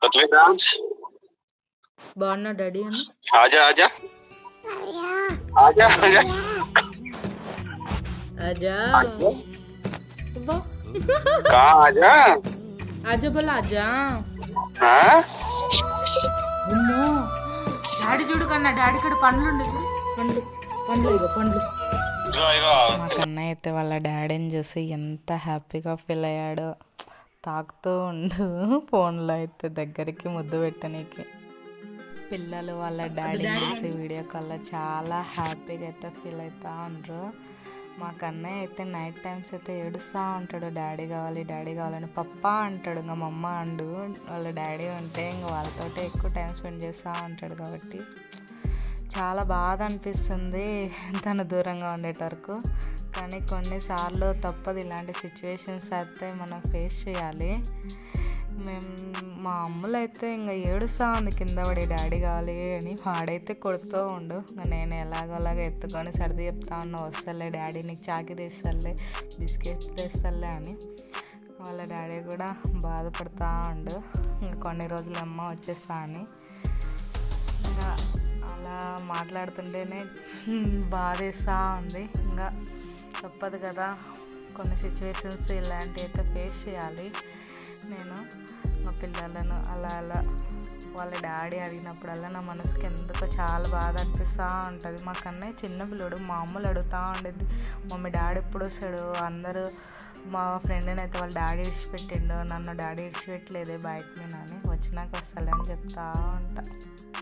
पृथ्वीराज బాగున్నా డాడీ అన్న आजा आजा आजा आजा आजा అబ్బా. कहा आजा आजा बोला आजा हाँ అమ్మో డాడీ చూడు కన్నా డాడీ కూడా పండ్లు ఉండే చూడు. పండ్లు పండ్లు ఇగో పండ్లు इगो इगो మా కన్నయ్య అయితే వాళ్ళ డాడీని చూసి ఎంత హ్యాపీగా ఫీల్ అయ్యాడో తాకుతూ ఉండు. ఫోన్లో అయితే దగ్గరికి ముద్దు పెట్టనీకి పిల్లలు వాళ్ళ డాడీని చూసి వీడియో కాల్లో చాలా హ్యాపీగా అయితే ఫీల్ అవుతా ఉండ్రు. మా కన్నయ్య అయితే నైట్ టైమ్స్ అయితే ఏడుస్తూ ఉంటాడు. డాడీ కావాలి డాడీ కావాలని పప్పా అంటాడు. ఇంకా మమ్మ అండు. వాళ్ళ డాడీ ఉంటే ఇంకా వాళ్ళతోటే ఎక్కువ టైం స్పెండ్ చేస్తూ ఉంటాడు కాబట్టి చాలా బాధ అనిపిస్తుంది. తను దూరంగా ఉండేట వరకు కానీ కొన్నిసార్లు తప్పదు. ఇలాంటి సిచ్యువేషన్స్ అయితే మనం ఫేస్ చేయాలి. మేము మా అమ్ములు అయితే ఇంకా ఏడుస్తా ఉంది. కింద పడి డాడీ కావాలి అని వాడైతే కొడుతూ ఉండు. ఇంకా నేను ఎలాగోలాగా ఎత్తుకొని సర్ది చెప్తా ఉన్నా వస్తలే డాడీ నీకు చాకి తీస్తలే బిస్కెట్ తీస్తలే అని. వాళ్ళ డాడీ కూడా బాధపడతా ఉండు. ఇంకా కొన్ని రోజులు అమ్మ వచ్చేస్తా అని. ఇంకా అలా మాట్లాడుతుంటేనే బాధేస్తూ ఉంది. ఇంకా తప్పదు కదా. కొన్ని సిచ్యువేషన్స్ ఇలాంటివి అయితే ఫేస్ చేయాలి. నేను మా పిల్లలను అలా అలా వాళ్ళ డాడీ అడిగినప్పుడల్లా నా మనసుకి ఎందుకో చాలా బాధ అనిపిస్తూ ఉంటుంది. మా కన్నయ్య చిన్న పిల్లడు మా అమ్మలు అడుగుతూ ఉండేది మమ్మీ డాడీ ఎప్పుడు వస్తాడు? అందరూ మా ఫ్రెండ్ని అయితే వాళ్ళ డాడీ ఇడిచిపెట్టిండు నన్ను డాడీ ఇడిచిపెట్టలేదే బయట మీద అని వచ్చినాక వస్తాలే అని చెప్తా ఉంటా.